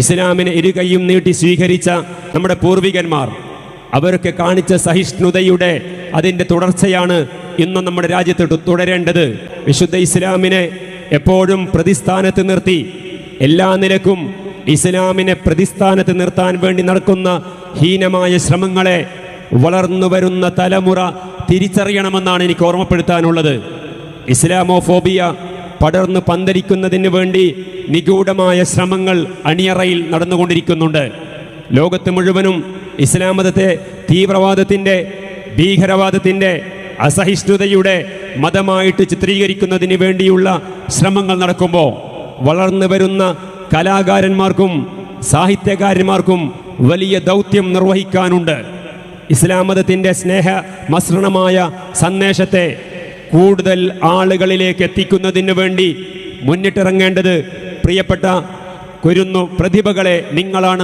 ഇസ്ലാമിനെ ഇരുകൈയും നീട്ടി സ്വീകരിച്ച നമ്മുടെ പൂർവികന്മാർ അവർക്ക് കാണിച്ച സഹിഷ്ണുതയുടെ അതിന്റെ തുടർച്ചയാണ് ഇന്നും നമ്മുടെ രാജ്യത്ത് തുടരേണ്ടത്. വിശുദ്ധ ഇസ്ലാമിനെ എപ്പോഴും പ്രതിസ്ഥാനത്ത് നിർത്തി എല്ലാ നിലക്കും ഇസ്ലാമിനെ പ്രതിസ്ഥാനത്ത് നിർത്താൻ വേണ്ടി നടക്കുന്ന ഹീനമായ ശ്രമങ്ങളെ വളർന്നു വരുന്ന തലമുറ തിരിച്ചറിയണമെന്നാണ് എനിക്ക് ഓർമ്മപ്പെടുത്താനുള്ളത്. ഇസ്ലാമോഫോബിയ പടർന്നു പന്തരിക്കുന്നതിന് വേണ്ടി നിഗൂഢമായ ശ്രമങ്ങൾ അണിയറയിൽ നടന്നുകൊണ്ടിരിക്കുന്നുണ്ട്. ലോകത്ത് മുഴുവനും ഇസ്ലാം മതത്തെ തീവ്രവാദത്തിന്റെ ഭീകരവാദത്തിന്റെ അസഹിഷ്ണുതയുടെ മതമായിട്ട് ചിത്രീകരിക്കുന്നതിന് വേണ്ടിയുള്ള ശ്രമങ്ങൾ നടക്കുമ്പോൾ വളർന്നു വരുന്ന കലാകാരന്മാർക്കും സാഹിത്യകാരന്മാർക്കും വലിയ ദൗത്യം നിർവഹിക്കാനുണ്ട്. ഇസ്ലാം മതത്തിന്റെ സ്നേഹ മസൃണമായ സന്ദേശത്തെ കൂടുതൽ ആളുകളിലേക്ക് എത്തിക്കുന്നതിന് വേണ്ടി മുന്നിട്ടിറങ്ങേണ്ടത് പ്രിയപ്പെട്ട കുരുന്നു പ്രതിഭകളെ നിങ്ങളാണ്